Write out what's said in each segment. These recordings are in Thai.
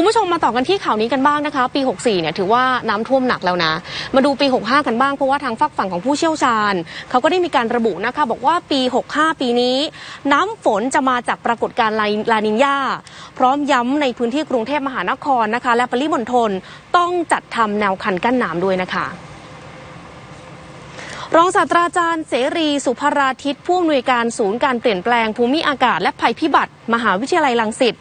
คุณผู้ชมมาต่อกันที่ข่าวนี้กันบ้างนะคะ ปี 64 เนี่ยถือว่าน้ำท่วมหนักแล้วนะ มาดูปี 65 กันบ้างเพราะว่าทางฝักฝั่งของผู้เชี่ยวชาญ เขาก็ได้มีการระบุนะคะ บอกว่าปี 65 ปีนี้ น้ำฝนจะมาจากปรากฏการณ์ลาลานินยาพร้อมย้ำในพื้นที่กรุงเทพมหานครนะคะ และปริมณฑลต้องจัดทำแนวคันกั้นน้ำด้วยนะคะ รองศาสตราจารย์เสรีสุภราทิตผู้อำนวยการศูนย์การเปลี่ยนแปลงภูมิอากาศและภัยพิบัติ มหาวิทยาลัยลังสิต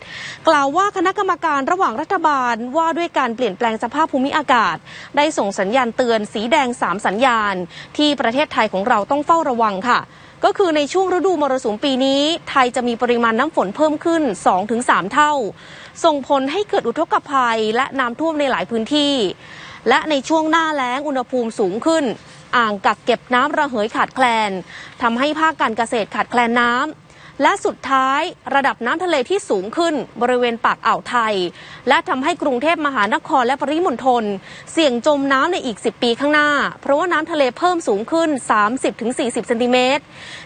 กล่าวว่าคณะกรรมการระหว่างรัฐบาลว่าด้วยการเปลี่ยนแปลงสภาพภูมิอากาศ ได้ส่งสัญญาณเตือนสีแดง 3 สัญญาณ ที่ประเทศไทยของเราต้องเฝ้าระวังค่ะ ก็คือในช่วงฤดูมรสุมปีนี้ ไทยจะมีปริมาณน้ำฝนเพิ่มขึ้น 2-3 เท่า ส่งผลให้เกิดอุทกภัยและน้ำท่วมในหลายพื้นที่ และในช่วงหน้าแล้งอุณหภูมิสูงขึ้น อ่างกักเก็บน้ำระเหยขาดแคลนทำให้ภาคการเกษตรขาดแคลนน้ำและสุดท้ายระดับน้ำทะเลที่สูงขึ้นบริเวณปากอ่าวไทย และทำให้กรุงเทพมหานครและปริมณฑลเสี่ยงจมน้ำในอีก 10 ปีข้างหน้า เพราะว่าน้ำทะเลเพิ่มสูงขึ้น 30-40 เซนติเมตร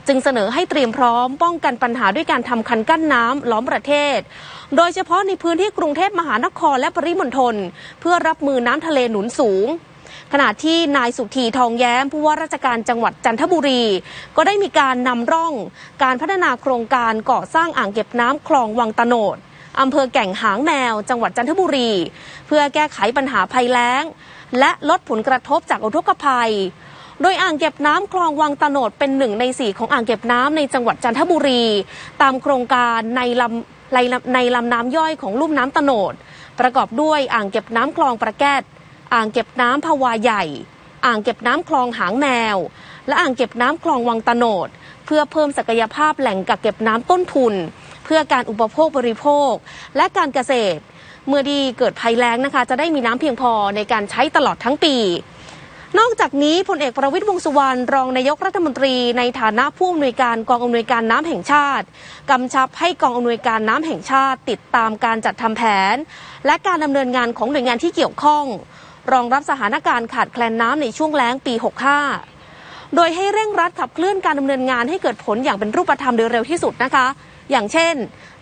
จึงเสนอให้เตรียมพร้อมป้องกันปัญหาด้วยการทำคันกั้นน้ำล้อมประเทศ โดยเฉพาะในพื้นที่กรุงเทพมหานครและปริมณฑลเพื่อรับมือน้ำทะเลหนุนสูง ขณะที่นายสุธีทองแย้มผู้ว่าราชการจังหวัดจันทบุรี ก็ได้มีการนำร่องการพัฒนาโครงการก่อสร้างอ่างเก็บน้ำคลองวังตะโนดอำเภอแก่งหางแมว จังหวัดจันทบุรี เพื่อแก้ไขปัญหาภัยแล้ง และลดผลกระทบจากอุทกภัย โดยอ่างเก็บน้ำคลองวังตะโนดเป็นหนึ่งในสี่ของอ่างเก็บน้ำในจังหวัดจันทบุรี ตามโครงการในลำในลำในลำน้ำย่อยของลุ่มน้ำตะโนด ประกอบด้วยอ่างเก็บน้ำคลองประแกด อ่างเก็บน้ำภาวาใหญ่ อ่างเก็บน้ำคลองหางแมว และอ่างเก็บน้ำคลองวังตะโนด เพื่อเพิ่มศักยภาพแหล่งกักเก็บน้ำต้นทุน เพื่อการอุปโภคบริโภค และการเกษตร เมื่อดีเกิดภัยแล้งนะคะ จะได้มีน้ำเพียงพอในการใช้ตลอดทั้งปีนอกจากนี้พลเอกประวิตรวงษ์สุวรรณรองนายกรัฐมนตรีในฐานะผู้อำนวยการกองอำนวยการน้ำแห่งชาติกำชับให้กองอำนวยการน้ำแห่งชาติ ติดตามการจัดทำแผน และการดำเนินงานของหน่วยงานที่เกี่ยวข้อง รองรับสถานการณ์ขาดแคลนน้ำในช่วงแล้งปี 65 โดยให้เร่งรัดขับเคลื่อนการดำเนินงานให้เกิดผลอย่างเป็นรูปธรรมโดยเร็วที่สุดนะคะ อย่างเช่น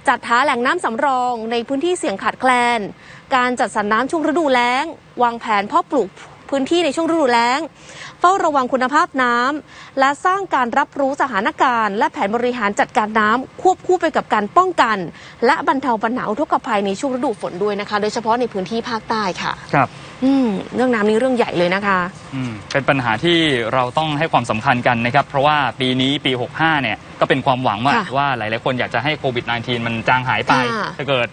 จัดหาแหล่งน้ำสำรองในพื้นที่เสี่ยงขาดแคลน การจัดสรรน้ำช่วงฤดูแล้ง วางแผนเพาะปลูก พื้นที่ในช่วงฤดูแล้ง เฝ้าระวังคุณภาพน้ำและสร้างการรับรู้สถานการณ์ และแผนบริหารจัดการน้ำควบคู่ไปกับการป้องกัน และบรรเทาปัญหาอุทกภัยในช่วงฤดูฝนด้วยนะคะ โดยเฉพาะในพื้นที่ภาคใต้ค่ะครับอืมเรื่องน้ำนี่เรื่องใหญ่เลยนะคะอืมเป็นปัญหาที่เราต้องให้ความสำคัญกันนะครับ เพราะว่าปีนี้ปี 65เนี่ย ก็เป็นความหวังว่าค่ะว่าหลาย ๆ คนอยากจะให้โควิด -19 มันจางหายไป ค่ะถ้าเกิด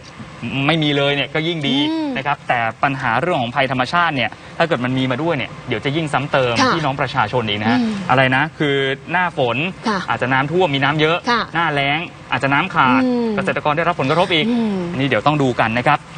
ไม่มีเลยเนี่ยก็ยิ่งดีอืมนะครับแต่ปัญหาเรื่องของภัยธรรมชาติเนี่ยถ้าเกิดมันมีมาด้วยเนี่ยเดี๋ยวจะยิ่งซ้ำเติมค่ะพี่น้องประชาชนอีกนะฮะอืมอะไรนะคือหน้าฝนค่ะอาจจะน้ำท่วมมีน้ำเยอะ ค่ะหน้าแล้งอาจจะน้ำขาดอืมเกษตรกรได้รับผลกระทบอีกอืม อันนี้เดี๋ยวต้องดูกันนะครับ